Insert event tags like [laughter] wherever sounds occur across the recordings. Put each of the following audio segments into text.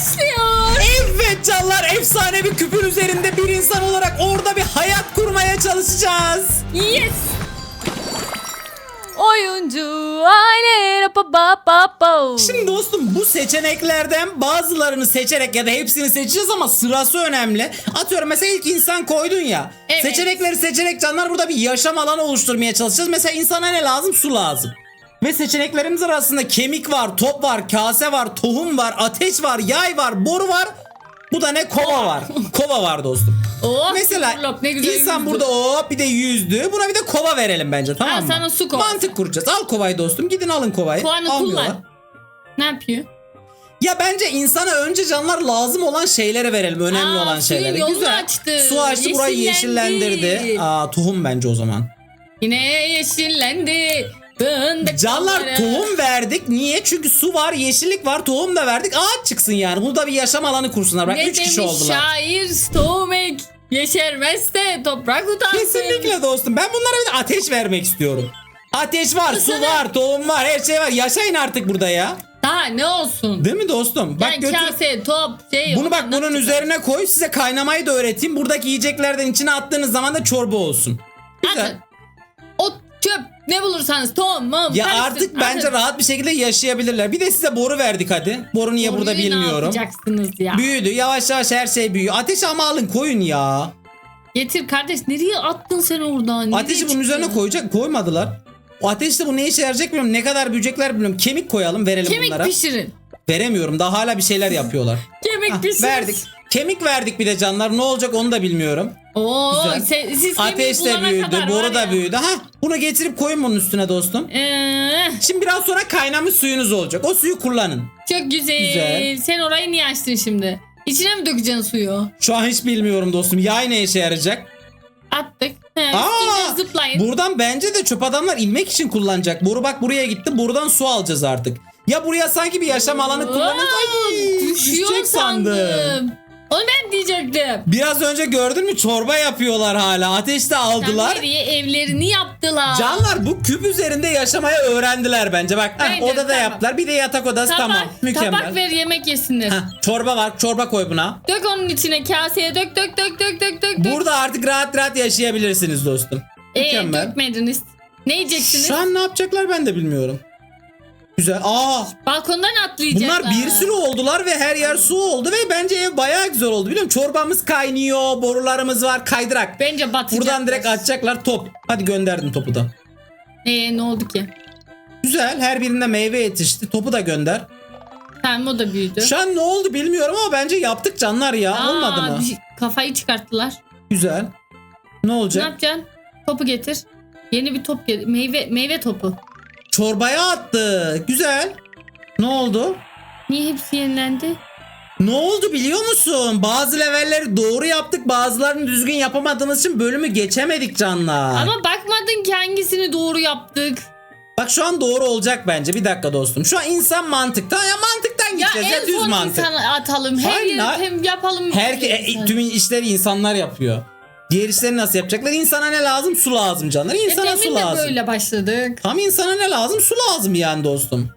başlıyor. Evet canlar efsane bir küpün üzerinde bir insan olarak orada bir hayat kurmaya çalışacağız. Yes. Oyuncu aile pa pa pa pa. Şimdi dostum bu seçeneklerden bazılarını seçerek ya da hepsini seçeceğiz ama sırası önemli. Atıyorum mesela ilk insan koydun ya. Evet. Seçenekleri seçerek canlar burada bir yaşam alanı oluşturmaya çalışacağız. Mesela insana ne lazım? Su lazım. Ve seçeneklerimiz arasında kemik var, top var, kase var, tohum var, ateş var, yay var, boru var. Bu da ne? Kova var. Kova var dostum. Oh, Mesela Lok, ne güzel insan yüzdü. burada hop bir de yüzdü. Buna bir de kova verelim bence tamam Ha, mı? sana su kovası. Mantık kuracağız. Al kovayı dostum. Gidin alın kovayı. Almıyorlar. kullan. Ne yapıyor? Ya bence insana önce canlar lazım olan şeylere verelim. Önemli Aa, olan şeylere. Güzel. açtı. Su açtı burayı Yeşillendi. yeşillendirdi. Aa tohum bence o zaman. Yine yeşillendi. Fındık Canlar tohum verdik. Niye? Çünkü su var, yeşillik var, tohum da verdik. Ağaç çıksın yani. Burada bir yaşam alanı kursunlar. Bak Ne 3 kişi oldular. şair tohum ek. Yeşermezse toprak utansın. Kesinlikle dostum. Ben bunlara bir ateş vermek istiyorum. Ateş var, su var, tohum var, her şey var. Yaşayın artık burada ya. Daha ne olsun? Değil mi dostum? Bak yani götür. kase, top, şey. Bunu bak bunun üzerine koy. Size kaynamayı da öğreteyim. Buradaki yiyeceklerden içine attığınız zaman da çorba olsun. Güzel. Atın. Ne bulursanız mum, Ya karıştırın, artık bence atın. rahat bir şekilde yaşayabilirler. Bir de size boru verdik hadi. Boru niye burada Orayı Ne bilmiyorum. yapacaksınız ya? Büyüdü. Yavaş yavaş her şey büyüyor. Ateş ama alın koyun ya. Getir kardeş nereye attın sen oradan? Nereye Ateşi bunun üzerine koyacak koymadılar. O ateşte bu ne işe yarayacak bilmiyorum. Ne kadar büyüyecekler bilmiyorum. Kemik koyalım verelim Kemik bunlara. pişirin. Veremiyorum. Daha hala bir şeyler yapıyorlar. [laughs] Kemik Hah, pişirin. verdik. Kemik verdik bir de canlar. Ne olacak onu da bilmiyorum. Oo, Güzel. se- siz Ateş de büyüdü. Boru da büyüdü. Ha, bunu getirip koyun bunun üstüne dostum. Ee, Şimdi biraz sonra kaynamış suyunuz olacak. O suyu kullanın. çok güzel. Güzel. Sen orayı niye açtın şimdi? İçine mi dökeceksin suyu? Şu an hiç bilmiyorum dostum. Yay ne işe yarayacak? Attık. He, Aa, üstüne zıplayın. buradan bence de çöp adamlar inmek için kullanacak. Boru bak buraya gitti. Buradan su alacağız artık. Ya buraya sanki bir yaşam alanı kullanırız. Ay, Düşüyor düşecek sandım. Onu ben diyecektim. Biraz önce gördün mü çorba yapıyorlar hala. Ateşte aldılar. Sen nereye evlerini yaptılar. Canlar bu küp üzerinde yaşamayı öğrendiler bence. Bak heh, Bence, odada tamam. yaptılar. Bir de yatak odası tamam. Mükemmel. tabak ver yemek yesinler. Heh, çorba var. Çorba koy buna. Dök onun içine kaseye dök dök dök dök dök dök. dök. Burada artık rahat rahat yaşayabilirsiniz dostum. Ee, Mükemmel. dökmediniz. Ne yiyeceksiniz? Şu an ne yapacaklar ben de bilmiyorum. Güzel. Aa Balkondan atlayacaklar. bunlar bir sürü oldular ve her yer su oldu ve bence ev bayağı güzel oldu. Biliyor musun? Çorbamız kaynıyor, borularımız var, kaydırak. Bence batacaklar. Buradan direkt atacaklar top. Hadi gönderdim topu da. Ee, ne oldu ki? Güzel. Her birinde meyve yetişti. Topu da gönder. Tamam o da büyüdü. Şu an ne oldu bilmiyorum ama bence yaptık canlar ya. Aa, Olmadı mı? şey- Kafayı çıkarttılar. Güzel. Ne Ne olacak? yapacaksın? Topu getir. Yeni bir top getir. Meyve meyve topu. Çorbaya attı. Güzel. Ne oldu? Niye hepsi yenilendi? Ne oldu biliyor musun? Bazı levelleri doğru yaptık. Bazılarını düzgün yapamadığımız için bölümü geçemedik canlar. Ama bakmadın ki hangisini doğru yaptık. Bak şu an doğru olacak bence. Bir dakika dostum. Şu an insan mantıktan ya mantıktan Ya gideceğiz ya, en düz son mantık. insana atalım. Her Hayır, yeri hem yapalım. Herke Her e, tüm işleri insanlar yapıyor. Diğer işleri nasıl yapacaklar? İnsana ne lazım? Su lazım canlar. İnsana Demin su de lazım. böyle başladık. Tam insana ne lazım? Su lazım yani dostum.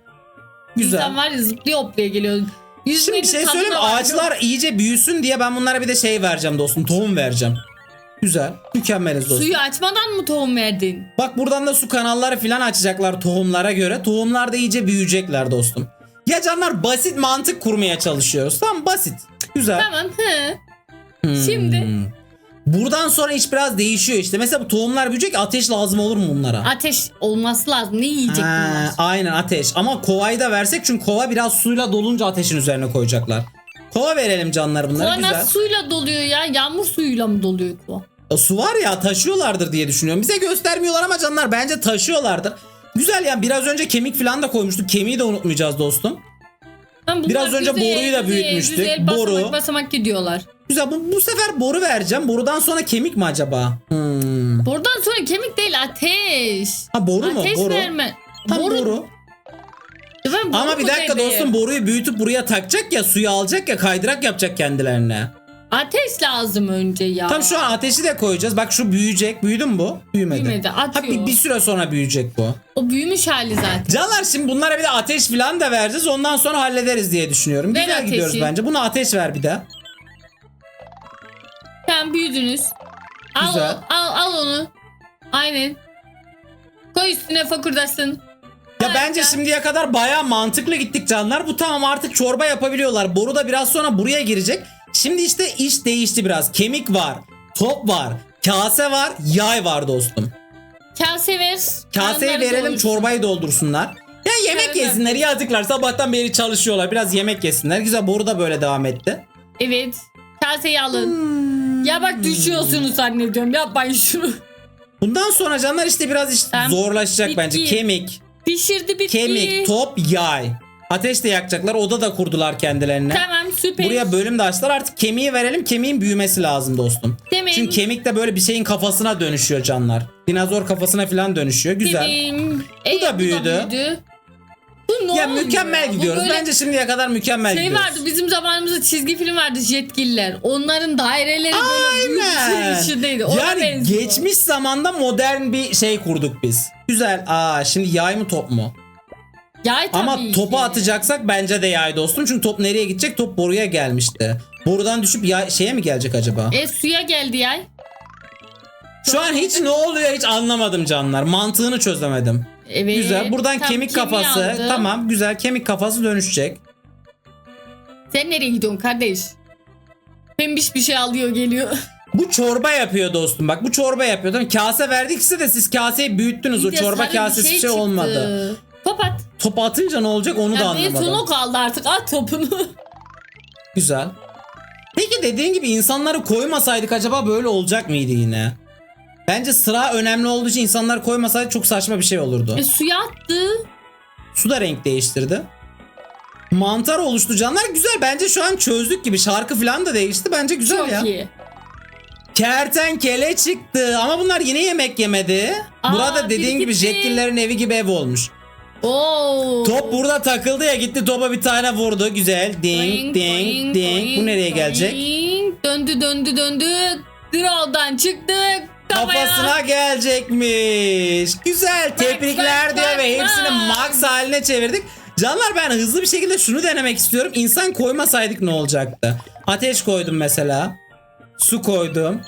Güzel. İnsan var ya zıplıyor hoplaya geliyor. Şimdi bir şey söyleyeyim. Ağaçlar iyice büyüsün diye ben bunlara bir de şey vereceğim dostum. Tohum vereceğim. Güzel. Mükemmeliz dostum. Suyu açmadan mı tohum verdin? Bak buradan da su kanalları falan açacaklar tohumlara göre. Tohumlar da iyice büyüyecekler dostum. Ya canlar basit mantık kurmaya çalışıyoruz. Tamam basit. Güzel. Tamam. Hı. Hmm. Şimdi Buradan sonra iş biraz değişiyor işte. Mesela bu tohumlar büyüyecek ateş lazım olur mu bunlara? ateş olması lazım. Ne yiyecek Ha, bunlar? aynen ateş. Ama kovayı da versek çünkü kova biraz suyla dolunca ateşin üzerine koyacaklar. Kova verelim canlar bunlara Kova güzel. nasıl suyla doluyor ya? Yağmur suyuyla mı doluyor kova? Ya Su var ya taşıyorlardır diye düşünüyorum. Bize göstermiyorlar ama canlar bence taşıyorlardır. Güzel yani biraz önce kemik falan da koymuştuk. Kemiği de unutmayacağız dostum. Bunlar Biraz önce boruyu da büyütmüştük. Güzel basamak Boru. basamak gidiyorlar. Güzel bu, bu sefer boru vereceğim. Borudan sonra kemik mi acaba? Hmm. Buradan sonra kemik değil ateş. Ha boru mu? ateş Boru. verme. Tam boru. boru. Boru Ama bir dakika dedim? dostum boruyu büyütüp buraya takacak ya suyu alacak ya kaydırak yapacak kendilerine. Ateş lazım önce ya. Tam şu an ateşi de koyacağız. Bak şu büyüyecek. Büyüdü mü bu? Büyümedi. Büyümedi, Ha, atıyor. bir, bir süre sonra büyüyecek bu. O büyümüş hali zaten. Canlar şimdi bunlara bir de ateş falan da vereceğiz. Ondan sonra hallederiz diye düşünüyorum. Ver Güzel ateşi. gidiyoruz bence. Buna ateş ver bir de. Büyüdünüz. Al, Güzel. al, al onu. Aynen. Koy üstüne fakurdasın. Ya Harika. bence şimdiye kadar baya mantıklı gittik canlar. Bu tamam artık çorba yapabiliyorlar. Boru da biraz sonra buraya girecek. Şimdi işte iş değişti biraz. Kemik var, top var, kase var, yay var dostum. Kase ver. Kaseyi verelim doyursun. çorbayı doldursunlar. Ya yemek Evet. yesinler yazıklar sabahtan beri çalışıyorlar biraz yemek yesinler. Güzel boru da böyle devam etti. Evet. Kaseyi alın. Hmm. Ya bak düşüyorsunuz zannediyorum. Yapmayın şunu. Bundan sonra canlar işte biraz iş Tamam. zorlaşacak Bitti. bence. Kemik, Pişirdi bitti. kemik, top, yay. Ateş de yakacaklar. Oda da kurdular kendilerine. Tamam süper. Buraya bölüm de açtılar. Artık kemiği verelim. Kemiğin büyümesi lazım dostum. Tamam. Çünkü kemik de böyle bir şeyin kafasına dönüşüyor canlar. Dinozor kafasına falan dönüşüyor. Güzel. Tamam. Evet, da büyüdü. Bu ne Ya oluyor mükemmel ya? Bu gidiyoruz. böyle Bence şimdiye kadar mükemmel Şey gidiyoruz. vardı bizim zamanımızda çizgi film vardı Jetgiller. Onların daireleri böyle büyük Aynen. içindeydi. Ona Yani benziyor. geçmiş zamanda modern bir şey kurduk biz. Güzel. Aa şimdi yay mı top mu? Yay tabii Ama ki. topa atacaksak bence de yay dostum. Çünkü top nereye gidecek? Top boruya gelmişti. Borudan düşüp yay, şeye mi gelecek acaba? E suya geldi yay. Şu an hiç ne oluyor hiç anlamadım canlar. Mantığını çözemedim. Evet. Güzel. Buradan Tam kemik kemiği kafası. aldı. Tamam güzel. Kemik kafası dönüşecek. Sen nereye gidiyorsun kardeş? Pembiş bir şey alıyor geliyor. Bu çorba yapıyor dostum. Bak bu çorba yapıyor. Mi? Kase verdik size de siz kaseyi büyüttünüz. O Bir de çorba sarı bir kasesi şey, çıktı. olmadı. Top at. Top atınca ne olacak onu da Yani en anlamadım. sonu kaldı artık. At topunu. Güzel. Peki dediğin gibi insanları koymasaydık acaba böyle olacak mıydı yine? Bence sıra önemli olduğu için insanlar koymasaydı çok saçma bir şey olurdu. e, suya attı. Su da renk değiştirdi. Mantar oluştu canlar güzel. Bence şu an çözdük gibi. Şarkı falan da değişti. Bence güzel Çok ya. iyi. Kertenkele çıktı ama bunlar yine yemek yemedi. Aa, Burada dediğin biri gibi gitti. evi gibi ev olmuş. Oo. Top burada takıldı ya gitti topa bir tane vurdu. Güzel. Ding Boing, ding boing, ding. Bu boing, nereye gelecek? boing. Döndü döndü döndü. Draw'dan çıktı. Kafasına gelecekmiş. Güzel. Tebrikler diyor ve hepsini max haline çevirdik. Canlar ben hızlı bir şekilde şunu denemek istiyorum. İnsan koymasaydık ne olacaktı? Ateş koydum mesela. Su koydum.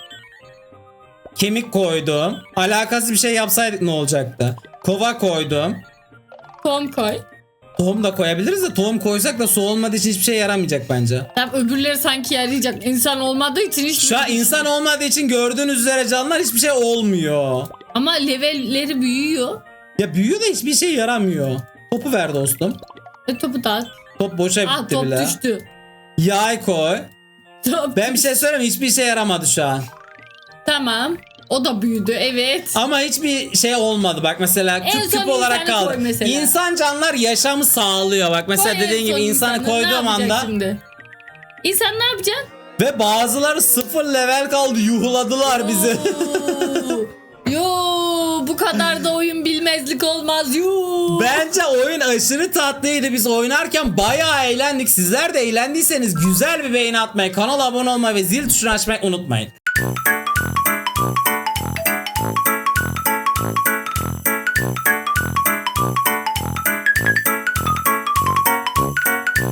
Kemik koydum. Alakasız bir şey yapsaydık ne olacaktı? Kova koydum. Tom koy. Tohum da koyabiliriz de tohum koysak da su olmadığı için hiçbir şey yaramayacak bence. Tamam öbürleri sanki yarayacak. İnsan olmadığı için hiç Şu an insan olmadığı için gördüğünüz üzere canlar hiçbir şey olmuyor. Ama levelleri büyüyor. Ya büyüyor da hiçbir şey yaramıyor. Topu ver dostum. E, topu da at. Top boşa Ah gitti top bile. düştü. Yay koy. Top. Ben bir şey söyleyeyim hiçbir işe yaramadı şu an. Tamam. O da büyüdü evet. Ama hiçbir şey olmadı bak mesela En küp son küp olarak insanı kaldı. koy mesela. İnsan canlar yaşamı sağlıyor bak mesela Koy en dediğin gibi son insanı insanı. Ne koyduğum yapacak anda Şimdi? İnsan ne yapacak? ve bazıları sıfır level kaldı yuhladılar bizi. Oo. [laughs] Yo bu kadar da oyun bilmezlik olmaz. Yo. Bence oyun aşırı tatlıydı. Biz oynarken bayağı eğlendik. Sizler de eğlendiyseniz güzel bir beğeni atmayı, kanala abone olmayı ve zil tuşunu açmayı unutmayın.